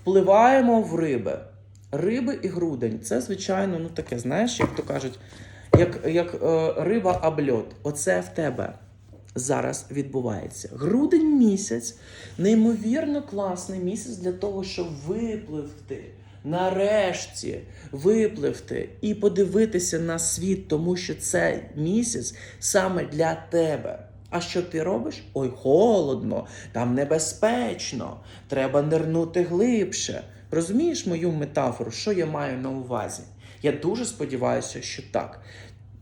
Впливаємо в риби. Риби і грудень це, звичайно, ну таке, знаєш, як то кажуть, як, як е, риба обльот. Оце в тебе зараз відбувається. Грудень місяць неймовірно класний місяць для того, щоб випливти. Нарешті випливти і подивитися на світ, тому що це місяць саме для тебе. А що ти робиш? Ой, холодно, там небезпечно, треба нирнути глибше. Розумієш мою метафору, що я маю на увазі? Я дуже сподіваюся, що так.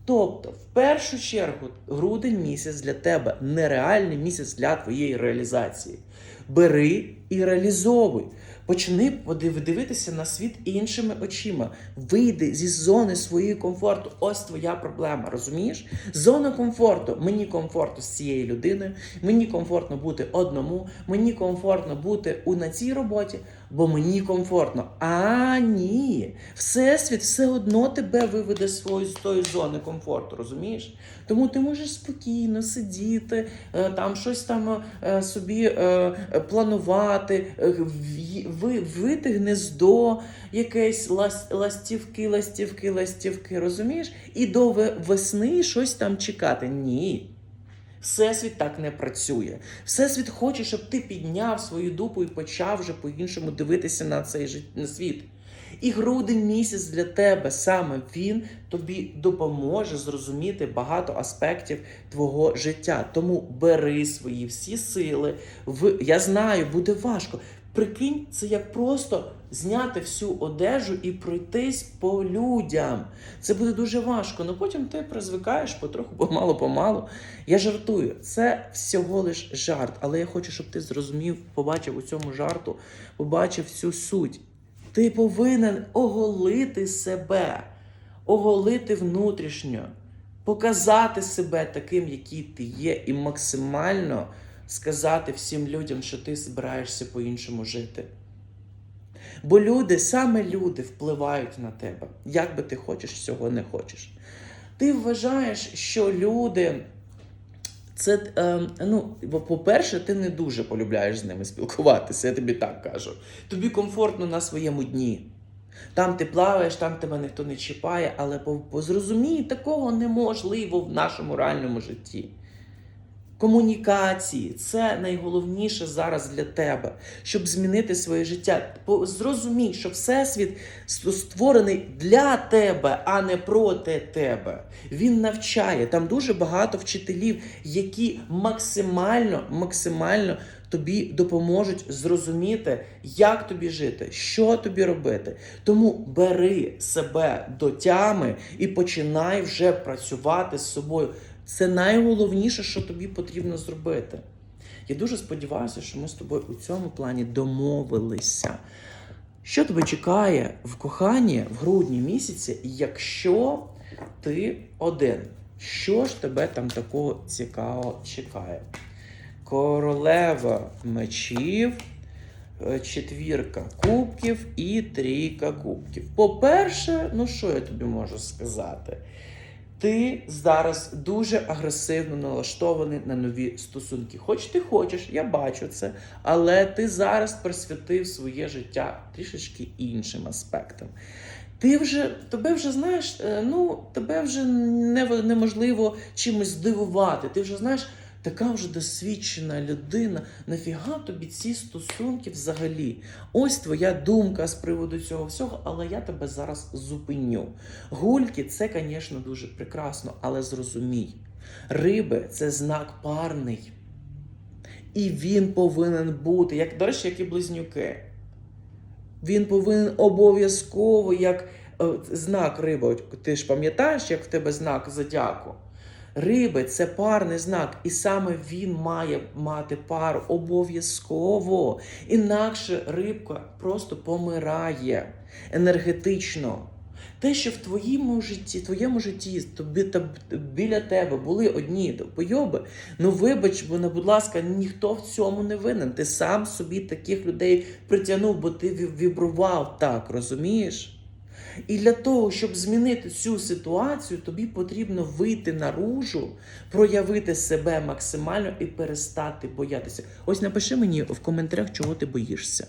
Тобто, в першу чергу, грудень місяць для тебе нереальний місяць для твоєї реалізації. Бери і реалізовуй. Почни дивитися на світ іншими очима. Вийди зі зони своєї комфорту. Ось твоя проблема, розумієш? Зона комфорту. Мені комфортно з цією людиною, мені комфортно бути одному, мені комфортно бути у на цій роботі, бо мені комфортно. А ні. Всесвіт все одно тебе виведе з тої зони комфорту, розумієш? Тому ти можеш спокійно сидіти, е, там щось там е, собі е, планувати, е, ви, вити гнездо, якесь лас, ластівки, ластівки, ластівки, розумієш? І до весни щось там чекати. Ні. Всесвіт так не працює. Всесвіт хоче, щоб ти підняв свою дупу і почав вже по-іншому дивитися на цей світ. І грудень місяць для тебе саме він тобі допоможе зрозуміти багато аспектів твого життя. Тому бери свої всі сили. В я знаю, буде важко. Прикинь, це як просто зняти всю одежу і пройтись по людям. Це буде дуже важко. але потім ти призвикаєш потроху, помалу-помалу. Я жартую. Це всього лиш жарт. Але я хочу, щоб ти зрозумів, побачив у цьому жарту, побачив всю суть. Ти повинен оголити себе, оголити внутрішньо, показати себе таким, який ти є, і максимально сказати всім людям, що ти збираєшся по-іншому жити. Бо люди, саме люди впливають на тебе, як би ти хочеш цього не хочеш. Ти вважаєш, що люди. Це, е, ну, по-перше, ти не дуже полюбляєш з ними спілкуватися, я тобі так кажу. Тобі комфортно на своєму дні. Там ти плаваєш, там тебе ніхто не чіпає, але по зрозумій, такого неможливо в нашому реальному житті. Комунікації це найголовніше зараз для тебе, щоб змінити своє життя. Зрозумій, що всесвіт створений для тебе, а не проти тебе. Він навчає. Там дуже багато вчителів, які максимально, максимально тобі допоможуть зрозуміти, як тобі жити, що тобі робити. Тому бери себе до тями і починай вже працювати з собою. Це найголовніше, що тобі потрібно зробити. Я дуже сподіваюся, що ми з тобою у цьому плані домовилися. Що тебе чекає в коханні в грудні місяці, якщо ти один? Що ж тебе там такого цікавого чекає? Королева мечів, е, четвірка кубків і трійка кубків. По-перше, ну що я тобі можу сказати? Ти зараз дуже агресивно налаштований на нові стосунки. Хоч ти хочеш, я бачу це, але ти зараз присвятив своє життя трішечки іншим аспектам. Ти вже тебе вже знаєш, е, ну тебе вже не, неможливо чимось здивувати. Ти вже знаєш, така вже досвідчена людина. Нафіга тобі ці стосунки взагалі? Ось твоя думка з приводу цього всього, але я тебе зараз зупиню. Гульки це, звісно, дуже прекрасно, але зрозумій, риби це знак парний. І він повинен бути, як, до речі, як і близнюки. Він повинен обов'язково як е, знак риби. Ти ж пам'ятаєш, як в тебе знак зодіаку? Риби це парний знак, і саме він має мати пару обов'язково. Інакше рибка просто помирає енергетично. Те, що в твоєму житті, твоєму житті тобі та біля тебе були одні пойоби, ну вибач мене, будь ласка, ніхто в цьому не винен. Ти сам собі таких людей притягнув, бо ти вібрував так, розумієш? І для того, щоб змінити цю ситуацію, тобі потрібно вийти наружу, проявити себе максимально і перестати боятися. Ось напиши мені в коментарях, чого ти боїшся.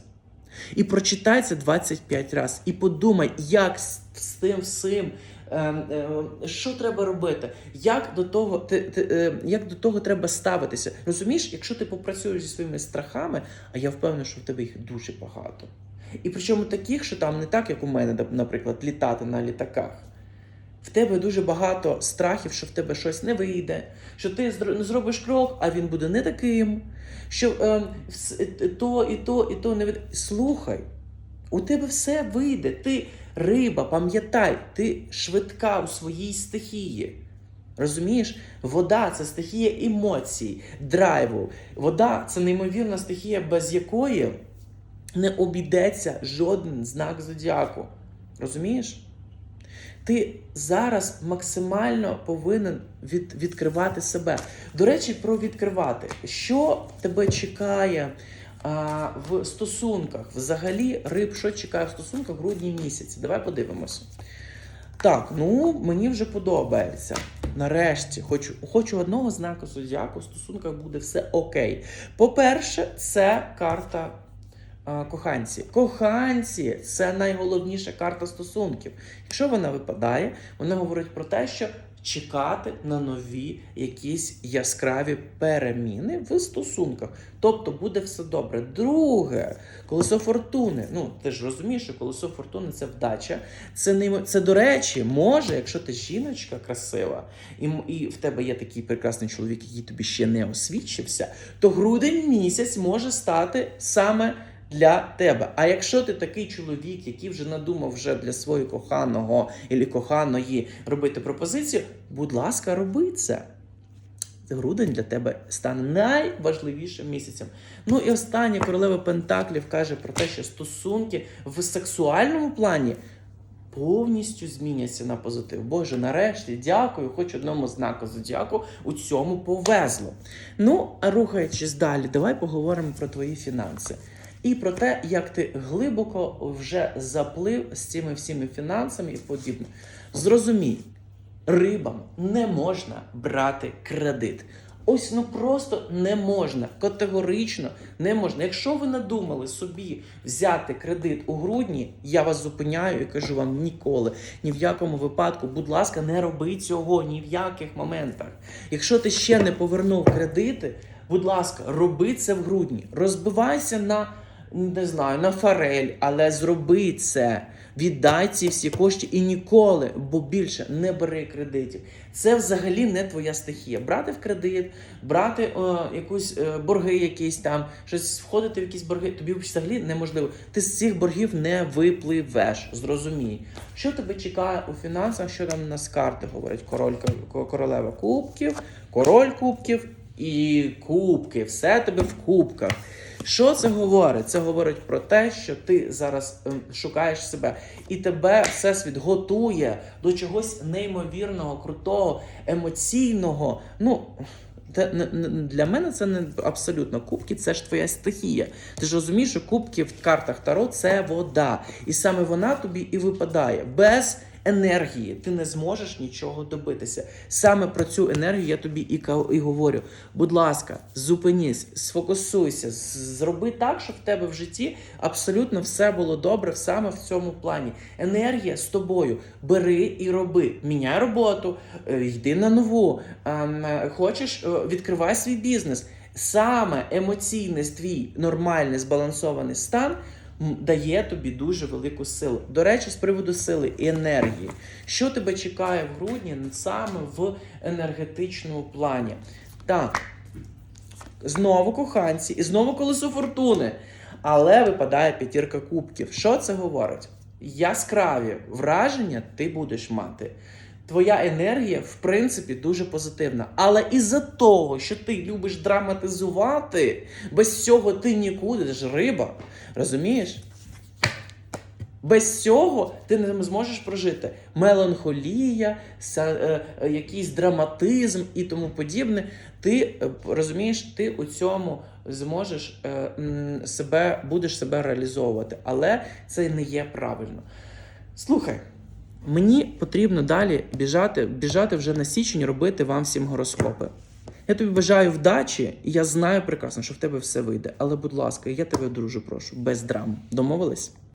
І прочитай це 25 разів. І подумай, як з, тим всім. е, е, Що треба робити? Як до того ти, ти, е, як до того треба ставитися? Розумієш, якщо ти попрацюєш зі своїми страхами, а я впевнений, що в тебе їх дуже багато. І причому таких, що там не так, як у мене, наприклад, літати на літаках. В тебе дуже багато страхів, що в тебе щось не вийде, що ти зробиш крок, а він буде не таким. Що е, е, то і то, і то не від... Слухай, у тебе все вийде. Ти риба, пам'ятай, ти швидка у своїй стихії. Розумієш? Вода це стихія емоцій, драйву. Вода це неймовірна стихія, без якої не обійдеться жоден знак зодіаку. Розумієш? Ти зараз максимально повинен від, відкривати себе. До речі, про відкривати. Що тебе чекає а, в стосунках? Взагалі, риб, що чекає в стосунках в грудні місяці? Давай подивимося. Так, ну мені вже подобається. Нарешті, хочу, хочу одного знаку зодіаку, в стосунках буде все окей. По-перше, це карта коханці. Коханці це найголовніша карта стосунків. Якщо вона випадає, вона говорить про те, що чекати на нові якісь яскраві переміни в стосунках. Тобто буде все добре. Друге, колесо фортуни. Ну, ти ж розумієш, що колесо фортуни це вдача. Це не це до речі, може, якщо ти жіночка красива, і, і в тебе є такий прекрасний чоловік, який тобі ще не освідчився, то грудень місяць може стати саме для тебе. А якщо ти такий чоловік, який вже надумав вже для свого коханого або коханої робити пропозицію, будь ласка, роби це. Грудень для тебе стане найважливішим місяцем. Ну і останнє королева Пентаклів каже про те, що стосунки в сексуальному плані повністю зміняться на позитив. Боже, нарешті, дякую, хоч одному знаку зодіаку у цьому повезло. Ну, а рухаючись далі, давай поговоримо про твої фінанси. І про те, як ти глибоко вже заплив з цими всіми фінансами і подібне. Зрозумій, рибам не можна брати кредит. Ось ну просто не можна. Категорично не можна. Якщо ви надумали собі взяти кредит у грудні, я вас зупиняю і кажу вам ніколи, ні в якому випадку, будь ласка, не роби цього ні в яких моментах. Якщо ти ще не повернув кредити, будь ласка, роби це в грудні. Розбивайся на не знаю, на форель, але зроби це. Віддай ці всі кошти і ніколи, бо більше не бери кредитів. Це взагалі не твоя стихія. Брати в кредит, брати е, якусь е, борги, якісь там, щось входити в якісь борги, тобі взагалі неможливо. Ти з цих боргів не випливеш. Зрозумій. Що тебе чекає у фінансах? Що там у нас карти говорять? Королька, королева кубків, король кубків і кубки. Все тебе в кубках. Що це говорить? Це говорить про те, що ти зараз ем, шукаєш себе, і тебе всесвіт готує до чогось неймовірного, крутого, емоційного. Ну для мене це не абсолютно кубки, це ж твоя стихія. Ти ж розумієш, що кубки в картах Таро це вода, і саме вона тобі і випадає без. Енергії ти не зможеш нічого добитися. Саме про цю енергію я тобі і, і говорю. Будь ласка, зупинісь, сфокусуйся, зроби так, щоб в тебе в житті абсолютно все було добре саме в цьому плані. Енергія з тобою. Бери і роби. Міняй роботу, е, йди на нову. ем, е, Хочеш, е, відкривай свій бізнес. Саме емоційний твій нормальний збалансований стан дає тобі дуже велику силу. До речі, з приводу сили і енергії. Що тебе чекає в грудні саме в енергетичному плані? Так, знову коханці і знову колесо фортуни. Але випадає п'ятірка кубків. Що це говорить? Яскраві враження ти будеш мати. Твоя енергія, в принципі, дуже позитивна. Але із-за того, що ти любиш драматизувати, без цього ти нікуди, ж риба. Розумієш? Без цього ти не зможеш прожити меланхолія, е, якийсь драматизм і тому подібне. Ти е, розумієш, ти у цьому зможеш е, себе, будеш себе реалізовувати, але це не є правильно. Слухай, мені потрібно далі біжати, біжати вже на січень, робити вам всім гороскопи. Я тобі бажаю вдачі, і я знаю прекрасно, що в тебе все вийде. Але, будь ласка, я тебе дуже прошу, без драм. Домовились?